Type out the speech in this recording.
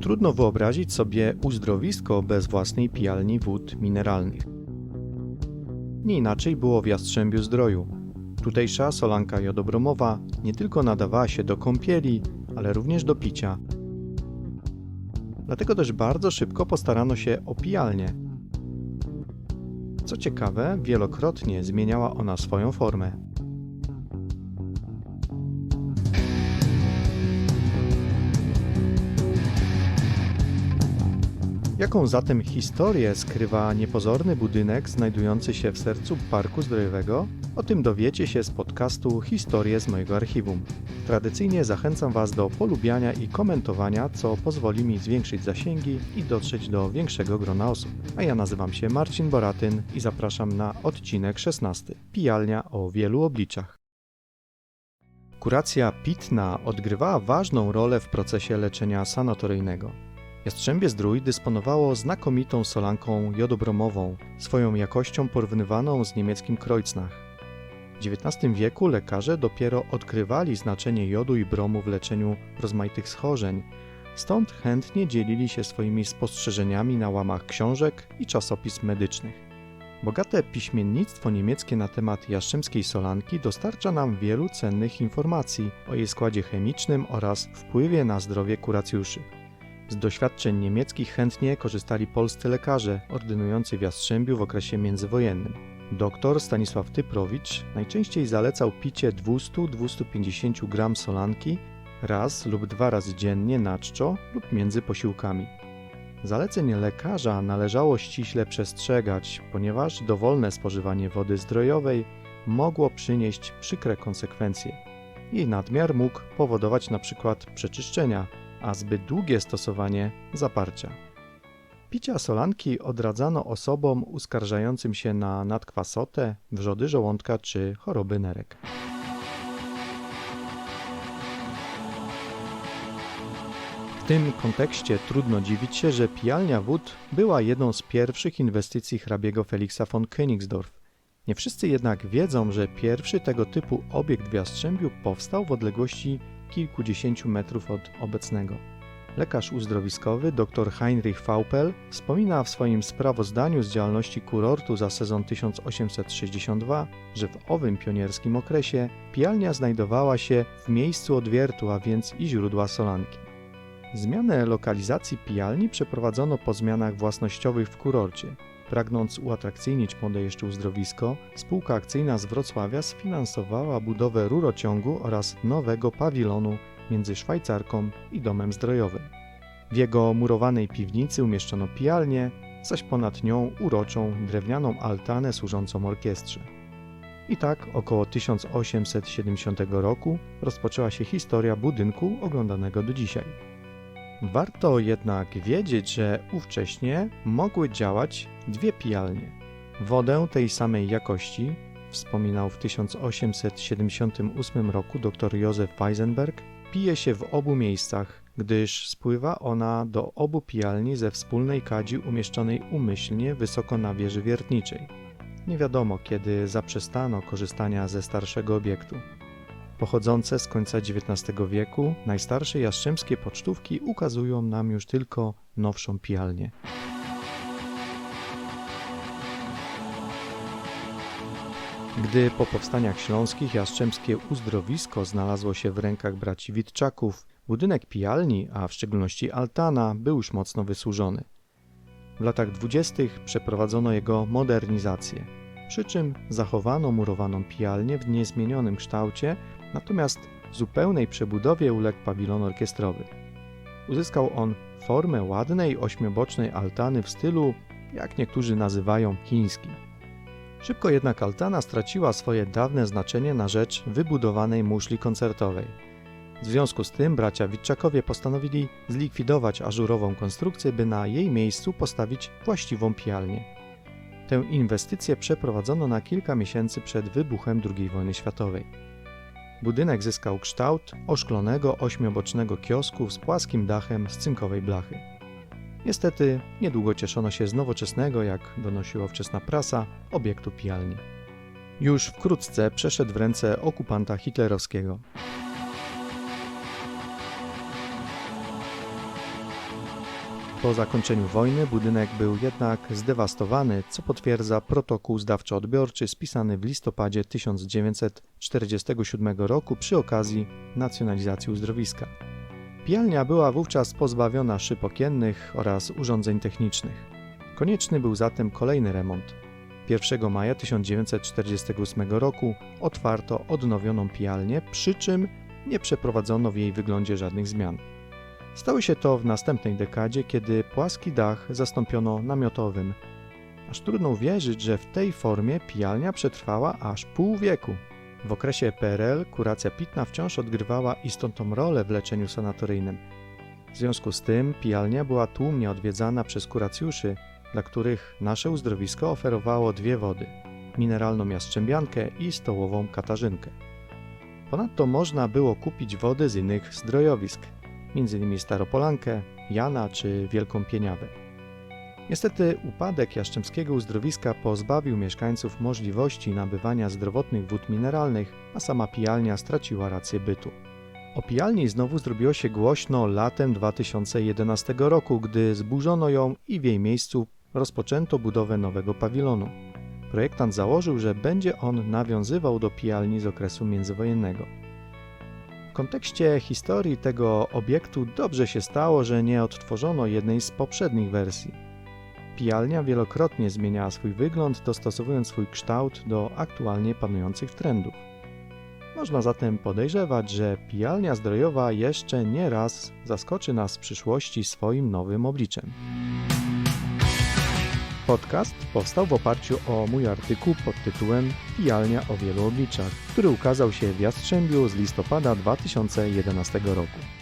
Trudno wyobrazić sobie uzdrowisko bez własnej pijalni wód mineralnych. Nie inaczej było w Jastrzębiu Zdroju. Tutejsza solanka jodobromowa nie tylko nadawała się do kąpieli, ale również do picia. Dlatego też bardzo szybko postarano się o pijalnię. Co ciekawe, wielokrotnie zmieniała ona swoją formę. Jaką zatem historię skrywa niepozorny budynek znajdujący się w sercu Parku Zdrojowego? O tym dowiecie się z podcastu Historie z mojego archiwum. Tradycyjnie zachęcam Was do polubiania i komentowania, co pozwoli mi zwiększyć zasięgi i dotrzeć do większego grona osób. A ja nazywam się Marcin Boratyn i zapraszam na odcinek 16. Pijalnia o wielu obliczach. Kuracja pitna odgrywała ważną rolę w procesie leczenia sanatoryjnego. Jastrzębie Zdrój dysponowało znakomitą solanką jodobromową, swoją jakością porównywaną z niemieckim Kreuznach. W XIX wieku lekarze dopiero odkrywali znaczenie jodu i bromu w leczeniu rozmaitych schorzeń, stąd chętnie dzielili się swoimi spostrzeżeniami na łamach książek i czasopism medycznych. Bogate piśmiennictwo niemieckie na temat jastrzębskiej solanki dostarcza nam wielu cennych informacji o jej składzie chemicznym oraz wpływie na zdrowie kuracjuszy. Z doświadczeń niemieckich chętnie korzystali polscy lekarze ordynujący w Jastrzębiu w okresie międzywojennym. Doktor Stanisław Typrowicz najczęściej zalecał picie 200-250 gram solanki raz lub dwa razy dziennie na czczo lub między posiłkami. Zaleceń lekarza należało ściśle przestrzegać, ponieważ dowolne spożywanie wody zdrojowej mogło przynieść przykre konsekwencje. Jej nadmiar mógł powodować np. przeczyszczenia, a zbyt długie stosowanie zaparcia. Picia solanki odradzano osobom uskarżającym się na nadkwasotę, wrzody żołądka czy choroby nerek. W tym kontekście trudno dziwić się, że pijalnia wód była jedną z pierwszych inwestycji hrabiego Feliksa von Königsdorf. Nie wszyscy jednak wiedzą, że pierwszy tego typu obiekt w Jastrzębiu powstał w odległości kilkudziesięciu metrów od obecnego. Lekarz uzdrowiskowy dr Heinrich Faupel wspomina w swoim sprawozdaniu z działalności kurortu za sezon 1862, że w owym pionierskim okresie pijalnia znajdowała się w miejscu odwiertu, a więc i źródła solanki. Zmianę lokalizacji pijalni przeprowadzono po zmianach własnościowych w kurorcie. Pragnąc uatrakcyjnić jeszcze uzdrowisko, spółka akcyjna z Wrocławia sfinansowała budowę rurociągu oraz nowego pawilonu między Szwajcarką i domem zdrojowym. W jego murowanej piwnicy umieszczono pijalnię, zaś ponad nią uroczą drewnianą altanę służącą orkiestrze. I tak około 1870 roku rozpoczęła się historia budynku oglądanego do dzisiaj. Warto jednak wiedzieć, że ówcześnie mogły działać dwie pijalnie. Wodę tej samej jakości wspominał w 1878 roku dr Józef Weisenberg, pije się w obu miejscach, gdyż spływa ona do obu pijalni ze wspólnej kadzi umieszczonej umyślnie wysoko na wieży wiertniczej. Nie wiadomo, kiedy zaprzestano korzystania ze starszego obiektu. Pochodzące z końca XIX wieku, najstarsze jastrzębskie pocztówki ukazują nam już tylko nowszą pijalnię. Gdy po powstaniach śląskich jastrzębskie uzdrowisko znalazło się w rękach braci Witczaków, budynek pijalni, a w szczególności altana, był już mocno wysłużony. W latach dwudziestych przeprowadzono jego modernizację, przy czym zachowano murowaną pijalnię w niezmienionym kształcie, natomiast zupełnej przebudowie uległ pawilon orkiestrowy. Uzyskał on formę ładnej, ośmiobocznej altany w stylu, jak niektórzy nazywają, chińskim. Szybko jednak altana straciła swoje dawne znaczenie na rzecz wybudowanej muszli koncertowej. W związku z tym bracia Witczakowie postanowili zlikwidować ażurową konstrukcję, by na jej miejscu postawić właściwą pijalnię. Tę inwestycję przeprowadzono na kilka miesięcy przed wybuchem II wojny światowej. Budynek zyskał kształt oszklonego ośmiobocznego kiosku z płaskim dachem z cynkowej blachy. Niestety, niedługo cieszono się z nowoczesnego, jak donosiła wczesna prasa, obiektu pijalni. Już wkrótce przeszedł w ręce okupanta hitlerowskiego. Po zakończeniu wojny budynek był jednak zdewastowany, co potwierdza protokół zdawczo-odbiorczy spisany w listopadzie 1947 roku przy okazji nacjonalizacji uzdrowiska. Pijalnia była wówczas pozbawiona szyb okiennych oraz urządzeń technicznych. Konieczny był zatem kolejny remont. 1 maja 1948 roku otwarto odnowioną pijalnię, przy czym nie przeprowadzono w jej wyglądzie żadnych zmian. Stało się to w następnej dekadzie, kiedy płaski dach zastąpiono namiotowym. Aż trudno uwierzyć, że w tej formie pijalnia przetrwała aż pół wieku. W okresie PRL kuracja pitna wciąż odgrywała istotną rolę w leczeniu sanatoryjnym. W związku z tym pijalnia była tłumnie odwiedzana przez kuracjuszy, dla których nasze uzdrowisko oferowało dwie wody: mineralną jastrzębiankę i stołową katarzynkę. Ponadto można było kupić wody z innych zdrojowisk, m.in. Staropolankę, Jana czy Wielką Pieniawę. Niestety upadek Jaszczemskiego uzdrowiska pozbawił mieszkańców możliwości nabywania zdrowotnych wód mineralnych, a sama pijalnia straciła rację bytu. O pijalni znowu zrobiło się głośno latem 2011 roku, gdy zburzono ją i w jej miejscu rozpoczęto budowę nowego pawilonu. Projektant założył, że będzie on nawiązywał do pijalni z okresu międzywojennego. Kontekście historii tego obiektu dobrze się stało, że nie odtworzono jednej z poprzednich wersji. Pijalnia wielokrotnie zmieniała swój wygląd, dostosowując swój kształt do aktualnie panujących trendów. Można zatem podejrzewać, że pijalnia zdrojowa jeszcze nie raz zaskoczy nas w przyszłości swoim nowym obliczem. Podcast powstał w oparciu o mój artykuł pod tytułem Pijalnia o wielu obliczach, który ukazał się w Jastrzębiu z listopada 2011 roku.